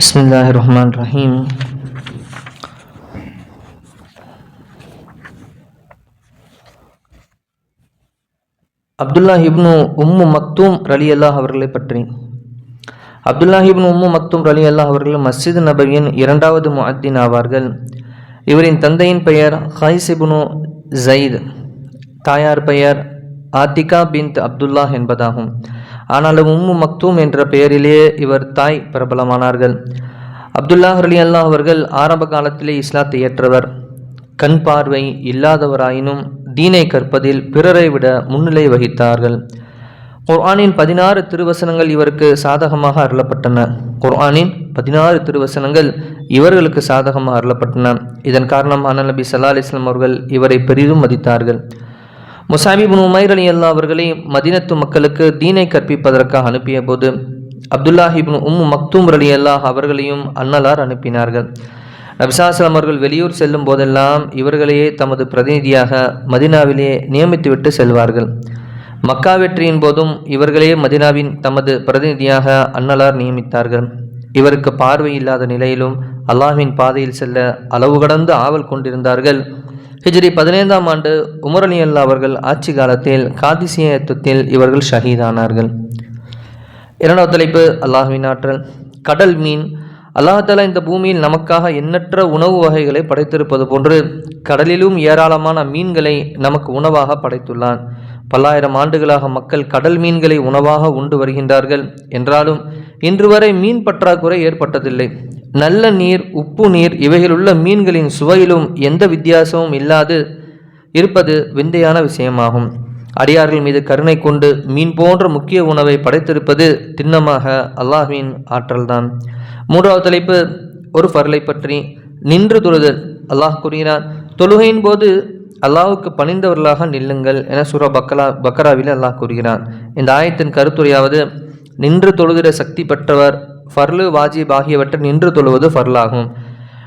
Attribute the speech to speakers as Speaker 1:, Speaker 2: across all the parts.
Speaker 1: بسم الله الرحمن الرحيم அப்துல்லா இப்னு உம்மு மக்தூம் ரலி அல்லாஹ் அவர்களை பற்றி அப்துல்லா இப்னு உம்மு மக்தூம் ரலி அல்லாஹ் அவர்கள் மஸ்ஜித் நபவியின் இரண்டாவது முஅத்தின் ஆவார்கள் இவரின் தந்தையின் பெயர் ஹைஸ் இப்னு ஜயித் தாயார் பெயர் ஆத்திகா பின்த் அப்துல்லா என்பதாகும் ஆனாலும் உம்மு மக்தூம் என்ற பெயரிலேயே இவர் தாய் பிரபலமானார்கள். அப்துல்லா ரலி அல்லாஹ் அவர்கள் ஆரம்ப காலத்திலே இஸ்லாத்தை ஏற்றவர். கண் பார்வை இல்லாதவராயினும் தீனை கற்பதில் பிறரை விட முன்னிலை வகித்தார்கள். குர்ஆனின் பதினாறு திருவசனங்கள் இவருக்கு சாதகமாக அருளப்பட்டன. குர்ஆனின் பதினாறு திருவசனங்கள் இவர்களுக்கு சாதகமாக அருளப்பட்டன. இதன் காரணமாக நபி சல்லா அலிஸ்லாம் அவர்கள் இவரை பெரிதும் மதித்தார்கள். முசாபிபின் உமைர் அலி அல்லா அவர்களை மதினத்து மக்களுக்கு தீனை கற்பிப்பதற்காக அனுப்பிய போது அப்துல்லாஹிபின் உம் மக்தூம் அலி அல்லாஹ் அவர்களையும் அன்னலார் அனுப்பினார்கள். நபிசாசலம் அவர்கள் வெளியூர் செல்லும் போதெல்லாம் இவர்களையே தமது பிரதிநிதியாக மதினாவிலே நியமித்துவிட்டு செல்வார்கள். மக்கா வெற்றியின் போதும் இவர்களே மதினாவின் தமது பிரதிநிதியாக அன்னலார் நியமித்தார்கள். இவருக்கு பார்வை இல்லாத நிலையிலும் அல்லாஹ்வின் பாதையில் செல்ல அளவு கடந்து ஆவல் கொண்டிருந்தார்கள். ஹிஜ்ரி பதினைந்தாம் ஆண்டு உமர் அலி அல்லா அவர்கள் ஆட்சி காலத்தில் காதிசிய யுத்தத்தில் இவர்கள் ஷஹீதானார்கள் இரண்டாவது தலைப்பு அல்லாஹ்வின் ஆற்றல். கடல் மீன். அல்லாஹாலா இந்த பூமியில் நமக்காக எண்ணற்ற உணவு வகைகளை படைத்திருப்பது போன்று கடலிலும் ஏராளமான மீன்களை நமக்கு உணவாக படைத்துள்ளான். பல்லாயிரம் ஆண்டுகளாக மக்கள் கடல் மீன்களை உணவாக உண்டு வருகின்றார்கள். என்றாலும் இன்று வரை மீன் பற்றாக்குறை ஏற்பட்டதில்லை. நல்ல நீர் உப்பு நீர் இவைகளுள்ள மீன்களின் சுவையிலும் எந்த வித்தியாசமும் இல்லாது இருப்பது விந்தையான விஷயமாகும். அடியார்கள் மீது கருணை கொண்டு மீன் போன்ற முக்கிய உணவை படைத்திருப்பது திண்ணமாக அல்லாஹ்வின் ஆற்றல்தான். மூன்றாவது தலைப்பு ஒரு ஃபர்லை பற்றி நின்று தொழுதல் அல்லாஹ் கூறுகிறான் தொழுகையின் போது அல்லாஹுக்கு பணிந்தவர்களாக நில்லுங்கள் என சுரா பக்கலா பக்கராவில் அல்லாஹ் கூறுகிறான். இந்த ஆயத்தின் கருத்துரையாவது நின்று தொழுகிற சக்தி பெற்றவர் ஃபர்லு வாஜிப் ஆகியவற்றை நின்று தொழுவது ஃபர்லாகும்.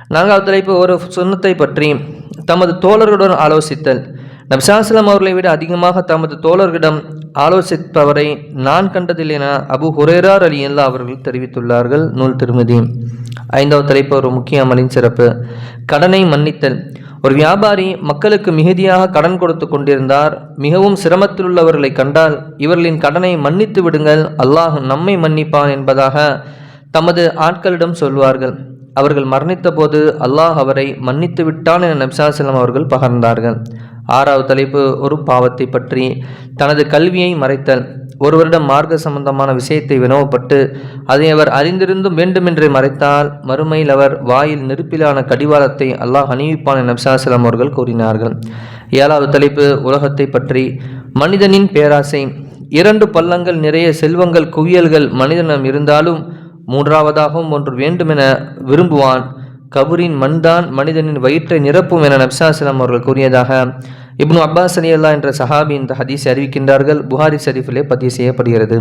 Speaker 1: நான்காவது தலைப்பு ஒரு சுண்ணத்தை பற்றி. தமது தோழர்களுடன் ஆலோசித்தல். நப்சாஸ்லாம் அவர்களை விட அதிகமாக தமது தோழர்களிடம் ஆலோசிப்பவரை நான் கண்டதில் என அபு ஹுரேரார் அலி அல்லா அவர்கள் தெரிவித்துள்ளார்கள். நூல் திருமதி. ஐந்தாவது தலைப்பு ஒரு முக்கிய அமலின் சிறப்பு. கடனை மன்னித்தல். ஒரு வியாபாரி மக்களுக்கு மிகுதியாக கடன் கொடுத்து கொண்டிருந்தார். மிகவும் சிரமத்தில் உள்ளவர்களை கண்டால் இவர்களின் கடனை மன்னித்து விடுங்கள். அல்லாஹ் நம்மை மன்னிப்பான் என்பதாக தமது ஆட்களிடம் சொல்வார்கள். அவர்கள் மரணித்த போது அல்லாஹ் அவரை மன்னித்து விட்டான் என நபிசாசலம் அவர்கள் பகர்ந்தார்கள். ஆறாவது தலைப்பு ஒரு பாவத்தை பற்றி. தனது கல்வியை மறைத்தல். ஒருவரிடம் மார்க்க சம்பந்தமான விஷயத்தை வினவப்பட்டு அதை அவர் அறிந்திருந்தும் வேண்டுமென்றே மறைத்தால் மறுமையில் அவர் வாயில் நெருப்பிலான கடிவாளத்தை அல்லாஹ் அணிவிப்பான் என நப்சாசலம் அவர்கள் கூறினார்கள். ஏழாவது தலைப்பு உலகத்தை பற்றி. மனிதனின் பேராசை. இரண்டு பள்ளங்கள் நிறைய செல்வங்கள் குவியல்கள் மனிதனிடம் இருந்தாலும் மூன்றாவதாகவும் ஒன்று வேண்டுமென விரும்புவான். கபூரின் மண்தான் மனிதனின் வயிற்றை நிரப்பும் என நப்சாசலம் அவர்கள் கூறியதாக இப்னு அப்பாஸ் அலி அல்லா என்ற சஹாபி இந்த ஹதீஸை அறிவிக்கின்றார்கள். புகாரி ஷரீஃபிலே பதிவு செய்யப்படுகிறது.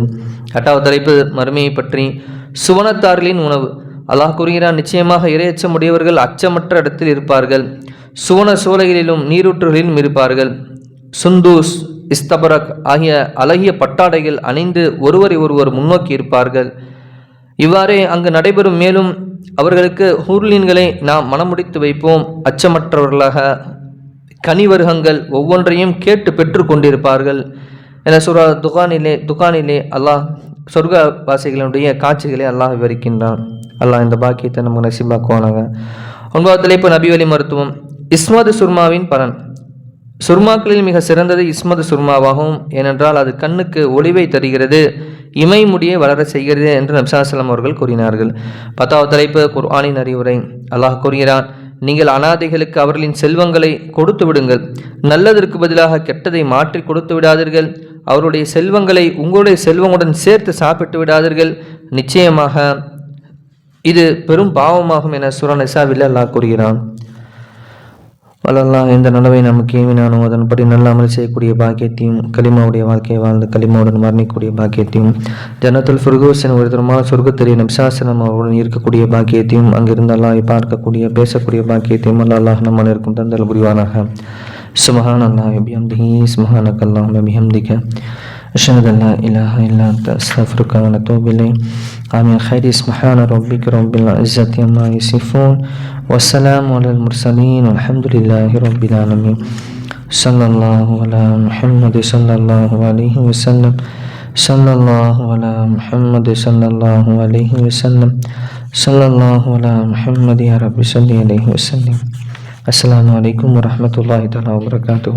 Speaker 1: எட்டாவது தலைப்பு மறுமையை பற்றி சுவனத்தார்களின் உணவு. அல்லாஹ் கூறுகிறான் நிச்சயமாக இரையச்சமுடையவர்கள் அச்சமற்ற இடத்தில் இருப்பார்கள். சுவன சோலைகளிலும் நீரூற்றுகளிலும் இருப்பார்கள். சுந்தூஸ் இஸ்தபரக் ஆகிய அழகிய பட்டாடைகள் அணிந்து ஒருவரை ஒருவர் முன்னோக்கி இருப்பார்கள். இவ்வாறே அங்கு நடைபெறும் மேலும் அவர்களுக்கு ஹூர்லீன்களை நாம் மனமுடித்து வைப்போம். அச்சமற்றவர்களாக கனிவருகங்கள் ஒவ்வொன்றையும் கேட்டு பெற்று கொண்டிருப்பார்கள். என சொல்ற துகானிலே துகானிலே அல்லாஹ் சொர்க்கவாசிகளுடைய காட்சிகளை அல்லாஹ் விவரிக்கின்றான். அல்லாஹ் இந்த பாக்கியத்தை நமக்கு நசிபாக்குவானாங்க ஒன்பதாவது தலைப்பு நபிவலி மருத்துவம். இஸ்மது சுர்மாவின் பலன். சுர்மாக்களில் மிக சிறந்தது இஸ்மது சுர்மாவாகும். ஏனென்றால் அது கண்ணுக்கு ஒளிவை தருகிறது. இமைமுடியை வளர செய்கிறது என்று நப்சாசலம் அவர்கள் கூறினார்கள். பத்தாவது தலைப்பு குர்ஆனின் அறிவுரை. அல்லாஹ் கூறுகிறான் நீங்கள் அனாதைகளுக்கு அவர்களின் செல்வங்களை கொடுத்து விடுங்கள். நல்லதற்கு பதிலாக கெட்டதை மாற்றி கொடுத்து விடாதீர்கள். அவருடைய செல்வங்களை உங்களுடைய செல்வங்களுடன் சேர்த்து சாப்பிட்டு விடாதீர்கள். நிச்சயமாக இது பெரும் பாவமாகும் என சுரன் நிசாவில் அல்லாஹ் கூறுகிறான். வல்லல்லாம் எந்த நலவை நமக்கு ஏவினானோ அதன்படி நல்ல அமல் செய்யக்கூடிய பாக்கியத்தையும் கலிமாவுடைய வாழ்க்கையை வாழ்ந்து களிமாவுடன் மரணிக்கூடிய பாக்கியத்தையும் ஜனத்துல் ஃபுர்கோசன் ஒரு தரமான சொர்க்கத்திலே நம்சாசனம் அவருடன் இருக்கக்கூடிய பாக்கியத்தையும் அங்கிருந்து அல்லாஹ் பார்க்கக்கூடிய பேசக்கூடிய பாக்கியத்தையும் அல்லாஹ் நம்ம இருக்கும் தந்தல் புரிவானாக. சுமஹான் அல்லாஹ் பிஹம்திஹி சுமஹானக் அல்லாஹ் பிஹம்திக أشهد أن لا إله إلا أنت أستغفرك ونتوب إليك. آمين. خير سبحان ربك رب العزة عما يصفون والسلام على المرسلين والحمد لله رب العالمين. صلى الله على محمد صلى الله عليه وسلم. صلى الله على محمد صلى الله عليه وسلم. صلى الله على محمد يا رب صل عليه وسلم. السلام عليكم ورحمة الله تعالى وبركاته.